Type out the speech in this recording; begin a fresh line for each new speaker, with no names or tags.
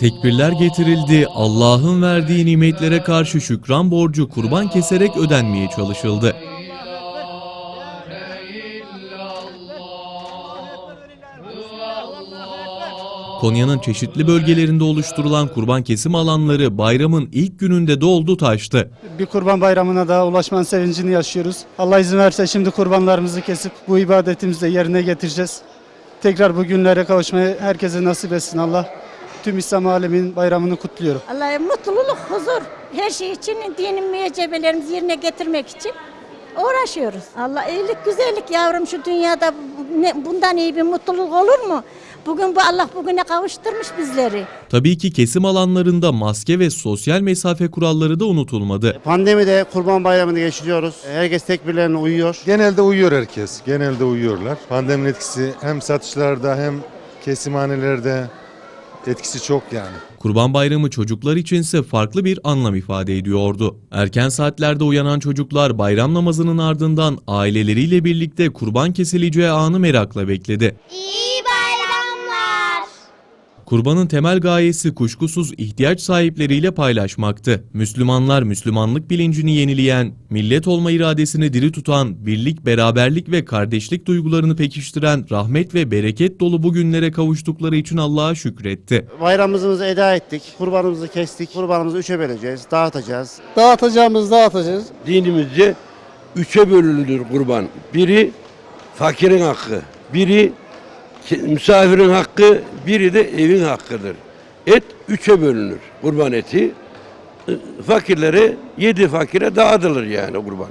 Tekbirler getirildi, Allah'ın verdiği nimetlere karşı şükran borcu kurban keserek ödenmeye çalışıldı. Konya'nın çeşitli bölgelerinde oluşturulan kurban kesim alanları bayramın ilk gününde doldu taştı.
Bir kurban bayramına daha ulaşmanın sevincini yaşıyoruz. Allah izin verirse şimdi kurbanlarımızı kesip bu ibadetimizi de yerine getireceğiz. Tekrar bu günlere kavuşmayı herkese nasip etsin Allah. Tüm İslam aleminin bayramını kutluyorum.
Allah'a mutluluk, huzur. Her şey için dinin müeccebelerimizi yerine getirmek için uğraşıyoruz. Allah iyilik, güzellik yavrum şu dünyada ne- bundan iyi bir mutluluk olur mu? Bugün bu Allah bugüne kavuşturmuş bizleri.
Tabii ki kesim alanlarında maske ve sosyal mesafe kuralları da unutulmadı.
Pandemide kurban bayramını geçiriyoruz. Herkes tekbirlerine uyuyor.
Genelde uyuyor herkes. Genelde uyuyorlar. Pandeminin etkisi hem satışlarda hem kesimhanelerde etkisi çok yani.
Kurban Bayramı çocuklar içinse farklı bir anlam ifade ediyordu. Erken saatlerde uyanan çocuklar bayram namazının ardından aileleriyle birlikte kurban kesileceği anı merakla bekledi.
İyi bayramlar.
Kurbanın temel gayesi kuşkusuz ihtiyaç sahipleriyle paylaşmaktı. Müslümanlar Müslümanlık bilincini yenileyen, millet olma iradesini diri tutan, birlik, beraberlik ve kardeşlik duygularını pekiştiren rahmet ve bereket dolu bu günlere kavuştukları için Allah'a şükretti.
Bayramımızı eda ettik. Kurbanımızı kestik. Kurbanımızı üçe böleceğiz, dağıtacağız.
Dağıtacağımız dağıtacağız.
dinimizce üçe bölünür kurban. Biri fakirin hakkı, biri misafirin hakkı, biri de evin hakkıdır. Et üçe bölünür kurban eti. Fakirlere, yedi fakire dağıtılır yani kurban.